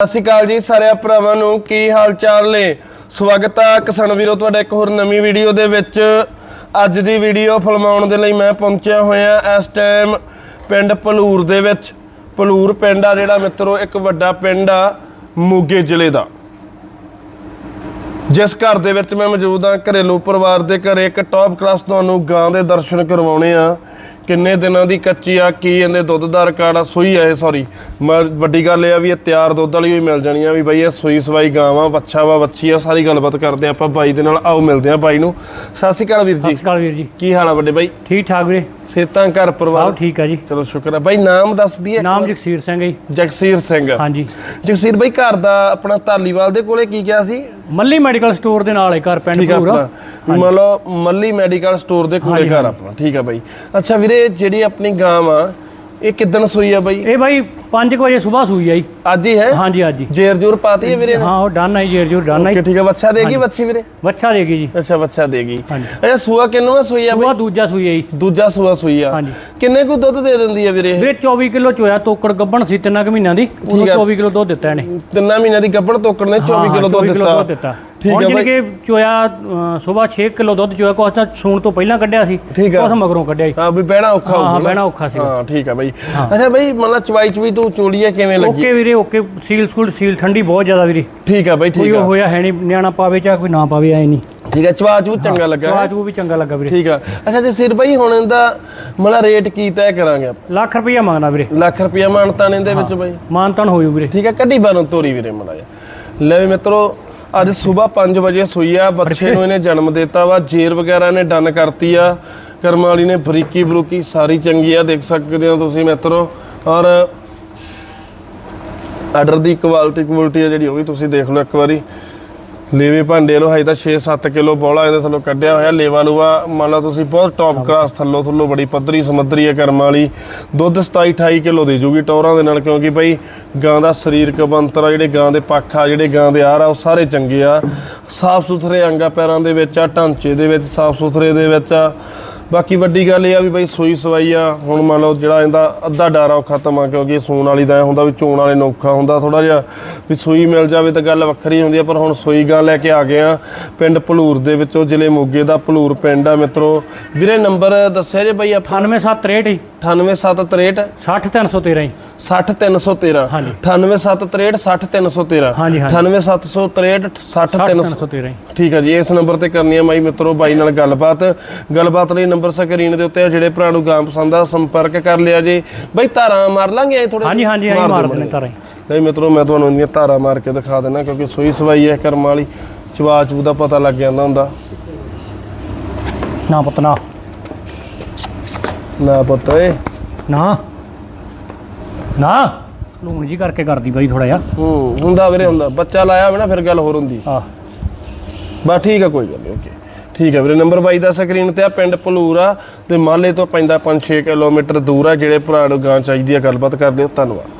ਸਤਿ ਸ਼੍ਰੀ ਅਕਾਲ ਜੀ ਸਾਰੇ ਭਰਾਵਾਂ ਨੂੰ, ਕੀ ਹਾਲ ਚਾਲ ਨੇ? ਸਵਾਗਤ ਆ ਕਿਸਾਨ ਵੀਰੋ, ਤੁਹਾਡਾ ਇੱਕ ਹੋਰ ਨਵੀਂ ਵੀਡੀਓ ਦੇ ਵਿੱਚ। ਅੱਜ ਦੀ ਵੀਡੀਓ ਫਿਲਮਾਉਣ ਦੇ ਲਈ ਮੈਂ ਪਹੁੰਚਿਆ ਹੋਇਆ ਇਸ ਟਾਈਮ ਪਿੰਡ ਭਲੂਰ ਦੇ ਵਿੱਚ। ਪਲੂਰ ਪਿੰਡ ਆ ਜਿਹੜਾ ਮਿੱਤਰੋ, ਇੱਕ ਵੱਡਾ ਪਿੰਡ ਆ, ਮੋਗੇ ਜ਼ਿਲ੍ਹੇ ਦਾ। ਜਿਸ ਘਰ ਦੇ ਵਿੱਚ ਮੈਂ ਮੌਜੂਦ ਹਾਂ ਘਰੇਲੂ ਪਰਿਵਾਰ ਦੇ ਘਰ ਇੱਕ ਟੌਪ ਕਲਾਸ ਤੁਹਾਨੂੰ ਗਾਂ ਦੇ ਦਰਸ਼ਨ ਕਰਵਾਉਣੇ ਆ। ਕਿੰਨੇ ਦਿਨਾਂ ਦੀ ਕੱਚੀ ਆ ਕੀ ਇਹਦੇ ਦੁੱਧ ਦਾ ਰਿਕਾਰਡ ਆ? ਸੂਈ ਆ ਇਹ ਸੌਰੀ ਵੱਡੀ ਗੱਲ ਇਹ ਆ ਵੀ ਇਹ ਤਿਆਰ ਦੁੱਧ ਵਾਲੀ ਵੀ ਮਿਲ ਜਾਣੀ ਆ ਵੀ ਬਾਈ ਇਹ ਸੂਈ ਸਵਾਈ ਗਾਂ ਵਾ ਬੱਚਾ ਵਾ ਬੱਚੀ ਆ ਸਾਰੀ ਗੱਲਬਾਤ ਕਰਦੇ ਆ ਆਪਾਂ ਬਾਈ ਦੇ ਨਾਲ। ਆਓ ਮਿਲਦੇ ਆ ਬਾਈ ਨੂੰ। ਸਤਿ ਸ਼੍ਰੀ ਅਕਾਲ ਵੀਰ ਸਤਿ ਜੀ ਸ਼੍ਰੀ ਅਕਾਲ ਵੀਰ ਜੀ। ਕੀ ਹਾਲ ਆ ਵੱਡੇ ਬਾਈ? ਠੀਕ ਠਾਕ ਵੀਰੇ। ਸੇਤਾਂ ਘਰ ਪਰਿਵਾਰ? ਸਭ ਠੀਕ ਆ ਜੀ। ਚਲੋ ਸ਼ੁਕਰ ਆ। ਬਾਈ ਨਾਮ ਦੱਸ ਦਈਏ ਨਾਮ ਜਗਸੀਰ ਸਿੰਘ ਜੀ। ਜਗਸੀਰ ਸਿੰਘ। ਹਾਂਜੀ। ਜਗਸੀਰ ਬਾਈ ਘਰ ਦਾ ਆਪਣਾ ਧਾਲੀਵਾਲ ਦੇ ਕੋਲੇ ਕੀ ਕਿਹਾ ਸੀ? ਮੱਲੀ ਮੈਡੀਕਲ ਸਟੋਰ ਦੇ ਨਾਲ ਹੈ ਘਰ ਪਿੰਡ ਠੀਕ ਆ ਪੂਰਾ ਆਪਣਾ। ਲਓ ਮੱਲੀ ਮੈਡੀਕਲ ਸਟੋਰ ਦੇ ਕੋਲੇ ਘਰ ਆਪਣਾ। ਠੀਕ ਆ ਬਾਈ। ਅੱਛਾ ਵੀਰੇ ਜਿਹੜੀ ਆਪਣੀ ਗਾਂ ਆ ਇਹ ਕਿਦਣ ਸੂਈ ਆ ਬਾਈ? ਇਹ ਬਾਈ 5 ਵਜੇ ਸਵੇਰ ਸੂਈ ਆ ਜੀ। ਅੱਜ ਹੀ ਹੈ? ਹਾਂਜੀ ਅੱਜ ਹੀ ਜੇਰ ਜੂਰ ਪਾਤੀ ਹੈ ਵੀਰੇ ਨੇ? ਹਾਂ ਉਹ ਡਨ ਹੈ ਜੇਰ ਜੂਰ ਡਨ ਹੈ ਓਕੇ ਠੀਕ ਆ। ਬੱਚਾ ਦੇਗੀ ਬੱਚੀ ਵੀਰੇ? ਬੱਚਾ ਦੇਗੀ ਜੀ। ਅੱਛਾ ਬੱਚਾ ਦੇਗੀ ਹਾਂਜੀ। ਅੱਛਾ ਸੂਆ ਕਿੰਨੂ ਆ ਸੂਈ ਆ ਬਾਈ? ਉਹ ਦੂਜਾ ਸੂਈ ਹੈ ਜੀ। ਦੂਜਾ ਸੂਆ ਸੂਈ ਆ। ਹਾਂਜੀ। ਕਿੰਨੇ ਕੁ ਦੁੱਧ ਦੇ ਦਿੰਦੀ ਆ ਵੀਰੇ ਇਹ? ਵੀਰੇ 24 ਕਿਲੋ ਚੋਇਆ ਤੋਕੜ ਗੱਬਣ ਸੀ ਤਿੰਨਾਂ ਕੁ ਮਹੀਨਿਆਂ ਦੀ। ਉਹਨੂੰ ਠੀਕ ਆ। 24 ਕਿਲੋ ਦੁੱਧ ਦਿੱਤਾ ਇਹਨੇ। ਤਿੰਨਾਂ ਮਹੀਨਿਆਂ ਦੀ ਗੱਭਣ ਤੋਕੜ ਨੇ 24 ਕਿਲੋ ਦੁੱਧ ਦਿੱਤਾ। ਦਿੱਤਾ। ਠੀਕ ਜਾਣੀ ਬਾਈ। ਕਿ ਚੋਇਆ ਸਵੇਰ 6 ਕਿਲੋ ਦੁੱਧ ਚੋਇਆ ਕੁਛ ਤਾਂ ਸੂਣ ਤੋਂ ਪਹਿਲਾਂ ਕੱਢਿਆ ਸੀ। ਕੁਛ ਮਗਰੋਂ ਕੱਢਿਆ ਸੀ। ਹਾਂ ਵੀ ਬਹਿਣਾ ਔਖਾ ਹਾਂ ਹਾਂ। ਬਹਿਣਾ ਔਖਾ ਸੀ। ਹਾਂ ਠੀਕ ਆ ਬਾਈ। ਅੱਛਾ ਬਾਈ ਮੰਨ ਲਾ ਚਵਾਈ ਚਵੀ ਤੂੰ ਚੋਲੀ ਆ ਕਿਵੇਂ ਲੱਗੀ? ਓਕੇ ਵੀਰੇ ਓਕੇ। ਸੀਲ ਸਕੂਲ ਸੀਲ ਠੰਡੀ ਬਹੁਤ ਜ਼ਿਆਦਾ ਵੀਰੇ। ਠੀਕ ਆ ਬਾਈ ਠੀਕ ਆ ਹੋਇਆ ਹੈ ਨਹੀਂ ਨਿਆਣਾ ਪਾਵੇ ਚਾਹ ਕੋਈ ਨਾ ਪਾਵੇ ਐ ਨਹੀਂ। ਠੀਕ ਆ ਚਵਾ ਚੂ ਚੰਗਾ ਲੱਗਾ ਉਹ ਵੀ ਚੰਗਾ ਲੱਗਾ ਵੀਰੇ। ਠੀਕ ਆ ਅੱਛਾ ਜੇ ਸਿਰ ਬਾਈ ਹੁਣ ਇਹਦਾ ਮਤਲਬ ਰੇਟ ਕੀ ਤੈਅ ਕਰਾਂਗੇ ਆਪਾਂ? ਲੱਖ ਰੁਪਈਆ ਮੰਗਦਾ ਵੀਰੇ। ਲੱਖ ਰੁਪਿਆ ਮਾਨਤਾਨ ਇਹਦੇ ਵਿੱਚ ਬਾਈ। ਮਾਨਤਨ ਹੋਇਓ ਵੀਰੇ। ਠੀਕ ਆ ਕੱਢੀ ਬਾਰੋਂ ਤੋਰੀ ਵੀਰੇ ਜਾ ਲੈ ਵੀ ਮਿੱਤਰੋ ਅੱਜ ਸਵੇਰ 5 ਵਜੇ ਸੂਈ ਆ ਬੱਚੇ ਨੂੰ ਇਹਨੇ ਜਨਮ ਦਿੱਤਾ ਵਾ ਜੇਰ ਵਗੈਰਾ ਨੇ ਡਨ ਕਰਤੀ ਆ। ਕਰਮ ਵਾਲੀ ਨੇ ਬਰੀਕੀ ਬਰੂਕੀ ਸਾਰੀ ਚੰਗੀ ਆ ਦੇਖ ਸਕਦੇ ਹੋ ਤੁਸੀਂ ਮਿੱਤਰੋ। ਔਰ ਆਰਡਰ ਦੀ ਕੁਆਲਿਟੀ ਕੁਆਲਿਟੀ ਆ ਜਿਹੜੀ ਉਹ ਵੀ ਤੁਸੀਂ ਦੇਖ ਲਓ ਇੱਕ ਵਾਰੀ। ਲੇਵੇ ਭਾਂਡੇ ਲੋ ਹਜੇ ਤਾਂ 6-7 ਕਿਲੋ ਬੋਲਾ ਇਹਦੇ ਥੱਲੋਂ ਕੱਢਿਆ ਹੋਇਆ। ਲੇਵਾ ਲੂਆ ਮੰਨ ਲਓ ਤੁਸੀਂ ਬਹੁਤ ਟੌਪ ਕਲਾਸ ਥੱਲੋਂ ਥੱਲੋਂ ਬੜੀ ਪੱਧਰੀ ਸਮੱਧਰੀ ਹੈ ਕਰਮ ਵਾਲੀ। ਦੁੱਧ 27-28 ਕਿਲੋ ਦੇ ਜੂਗੀ ਟੌਰਾਂ ਦੇ ਨਾਲ ਕਿਉਂਕਿ ਭਾਈ ਗਾਂ ਦਾ ਸਰੀਰਕ ਬੰਤਰ ਆ ਜਿਹੜੇ ਗਾਂ ਦੇ ਪੱਖ ਆ ਜਿਹੜੇ ਗਾਂ ਦੇ ਆਰ ਆ ਉਹ ਸਾਰੇ ਚੰਗੇ ਆ। ਸਾਫ਼ ਸੁਥਰੇ ਅੰਗਾਂ ਪੈਰਾਂ ਦੇ ਵਿੱਚ ਆ ਢਾਂਚੇ ਦੇ ਵਿੱਚ ਸਾਫ਼ ਸੁਥਰੇ ਦੇ ਵਿੱਚ ਆ। ਬਾਕੀ ਵੱਡੀ ਗੱਲ ਇਹ ਆ ਵੀ ਬਈ ਸੂਈ ਸਵਾਈ ਆ ਹੁਣ ਮੰਨ ਲਓ ਜਿਹੜਾ ਇਹਦਾ ਅੱਧਾ ਡਰ ਆ ਉਹ ਖਤਮ ਆ ਕਿਉਂਕਿ ਸੂਣ ਵਾਲੀ ਦਾ ਹੁੰਦਾ ਵੀ ਚੋਣ ਵਾਲੇ ਨੌਖਾ ਹੁੰਦਾ ਥੋੜਾ ਜਿਹਾ ਵੀ ਸੂਈ ਮਿਲ ਜਾਵੇ ਤਾਂ ਗੱਲ ਵੱਖਰੀ ਹੁੰਦੀ ਆ ਪਰ ਹੁਣ ਸੂਈ ਗਾਂ ਲੈ ਕੇ ਆ ਗਏ ਆ ਪਿੰਡ ਭਲੂਰ ਦੇ ਵਿੱਚੋਂ ਜ਼ਿਲ੍ਹੇ ਮੋਗੇ ਦਾ ਭਲੂਰ ਪਿੰਡ ਆ ਮਿੱਤਰੋ। ਵੀਰੇ ਨੰਬਰ ਦੱਸਿਆ ਜੇ ਬਈ ਆਪਾਂ? 98763 ਜੀ। 98763 60313 ਜੀ। 60313 ਹਾਂਜੀ। 98763 60313 ਹਾਂਜੀ ਹਾਂਜੀ। 98763 60313 60313 ਠੀਕ ਹੈ ਜੀ ਇਸ ਨੰਬਰ ਤੇ ਕਰਨੀ ਹੈ ਮਾਈ ਮਿੱਤਰੋ ਬਾਈ ਨਾਲ ਗੱਲਬਾਤ। ਗੱਲਬਾਤ ਲਈ ਨੰਬਰ ਸਕਰੀਨ ਦੇ ਉੱਤੇ ਆ, ਜਿਹੜੇ ਭਰਾ ਨੂੰ ਗਾਂ ਪਸੰਦ ਆ ਸੰਪਰਕ ਕਰ ਲਿਆ ਜੀ। ਬਾਈ ਧਾਰਾਂ ਮਾਰ ਲਾਂਗੇ ਥੋੜੇ ਹਾਂਜੀ ਹਾਂਜੀ ਮਾਰ ਦਿੰਦੇ ਤਾਰਾਂ ਨਹੀਂ ਮਿੱਤਰੋ ਮੈਂ ਤੁਹਾਨੂੰ ਇੰਨੀਆਂ ਧਾਰਾਂ ਮਾਰ ਕੇ ਦਿਖਾ ਦੇਣਾ ਕਿਉਂਕਿ ਸੂਈ ਸਵਾਈ ਹੈ ਕਰਮ ਵਾਲੀ। ਚਵਾ ਚੂ ਦਾ ਪਤਾ ਲੱਗ ਜਾਂਦਾ ਹੁੰਦਾ। ਨਾ ਪਤਨਾ ਨਾ ਪੁੱਤ ਓਏ। ਨਾ। ਨਾ? ਲੂਣ ਜੀ ਕਰਕੇ ਕਰਦੀ ਬਾਈ ਥੋੜਾ ਜਿਹਾ। ਹੂੰ ਹੁੰਦਾ ਵੀਰੇ ਹੁੰਦਾ। ਬੱਚਾ ਲਾਇਆ ਹੋਵੇ ਨਾ ਫਿਰ ਗੱਲ ਹੋਰ ਹੁੰਦੀ। ਆ ਬਸ ਠੀਕ ਆ ਕੋਈ ਗੱਲ ਨਹੀਂ ਓਕੇ। ਠੀਕ ਆ ਵੀਰੇ ਨੰਬਰ 22 ਦਾ ਸਕਰੀਨ ਤੇ ਆ ਪਿੰਡ ਭਲੂਰ ਤੇ ਮਾਲੇ ਤੋਂ ਪੈਂਦਾ 5-6 ਕਿਲੋਮੀਟਰ ਦੂਰ ਆ ਜਿਹੜੇ ਭਰਾ ਨੂੰ ਗਾਂ ਚਾਹੀਦੀ ਆ ਗੱਲਬਾਤ ਕਰਦੇ ਹੋ ਧੰਨਵਾਦ।